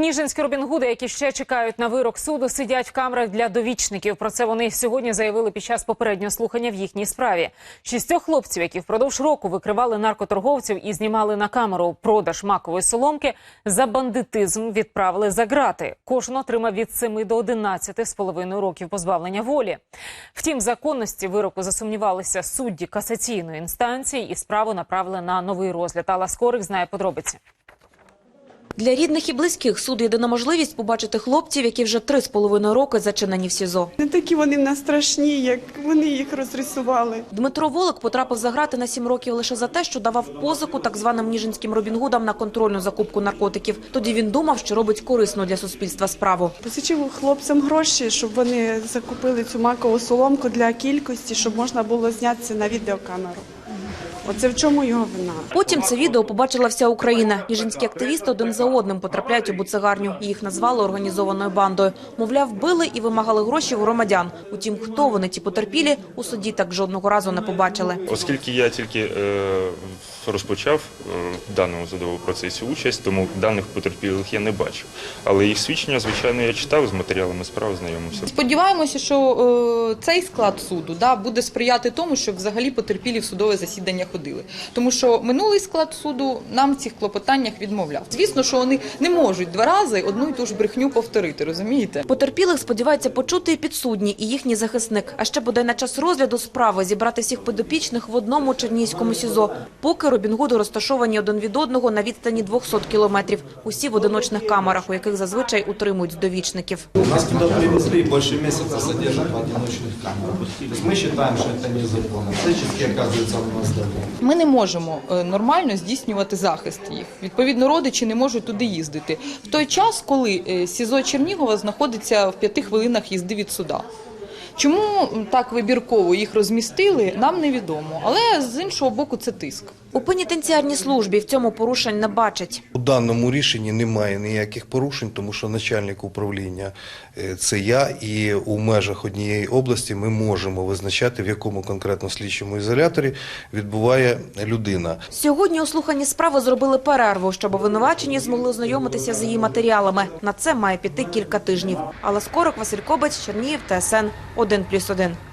Ніжинські Робінгуди, які ще чекають на вирок суду, сидять в камерах для довічників. Про це вони сьогодні заявили під час попереднього слухання в їхній справі. Шістьох хлопців, які впродовж року викривали наркоторговців і знімали на камеру продаж макової соломки, за бандитизм відправили за грати. Кожен отримав від 7 до 11 з половиною років позбавлення волі. Втім, законності вироку засумнівалися судді касаційної інстанції і справу направили на новий розгляд. Алла Скорик знає подробиці. Для рідних і близьких суд єдина можливість побачити хлопців, які вже три з половиною роки зачинені в СІЗО. Не такі вони в нас страшні, як вони їх розрисували. Дмитро Волок потрапив за грати на сім років лише за те, що давав позику так званим ніжинським робінгудам на контрольну закупку наркотиків. Тоді він думав, що робить корисну для суспільства справу. Посичив хлопцям гроші, щоб вони закупили цю макову соломку для кількості, щоб можна було знятися на відеокамеру. Оце в чому його вина. Потім це відео побачила вся Україна. Ніжинські активісти один за одним потрапляють у буцегарню. Їх назвали організованою бандою. Мовляв, били і вимагали гроші в громадян. Утім, хто вони ті потерпілі, у суді так жодного разу не побачили. Оскільки я тільки е, розпочав е, в даному судовому процесі участь, тому даних потерпілих я не бачив. Але їх свідчення, звичайно, я читав з матеріалами справи, знайомився. Сподіваємося, що е, цей склад суду да, буде сприяти тому, щоб взагалі потерпілі в судове засідання ходили Тому що минулий склад суду нам в цих клопотаннях відмовляв. Звісно, що вони не можуть два рази одну і ту ж брехню повторити, розумієте? Потерпілих сподіваються почути і підсудні, і їхній захисник. А ще буде на час розгляду справи зібрати всіх подопічних в одному чернігівському СІЗО. Поки Робінгуди розташовані один від одного на відстані 200 кілометрів. Усі в одиночних камерах, у яких зазвичай утримують довічників. Нас туда привезли, больше месяца содержат в одиночных камерах. То есть мы считаем, что это незаконно. Всячески оказывается у нас давление. Ми не можемо е, нормально здійснювати захист їх. Відповідно, родичі не можуть туди їздити. В той час, коли е, СІЗО Чернігова знаходиться в п'яти хвилинах їзди від суда. Чому так вибірково їх розмістили, нам невідомо. Але з іншого боку, це тиск. У пенітенціарній службі в цьому порушень не бачать. У даному рішенні немає ніяких порушень, тому що начальник управління е, це я, і у межах однієї області ми можемо визначати, в якому конкретно слідчому ізоляторі відбуває людина. Сьогодні у слуханні справи зробили перерву, щоб обвинувачені змогли ознайомитися з її матеріалами. На це має піти кілька тижнів. Але скорок Василь Кобець, Чернігів, ТСН 1+,1.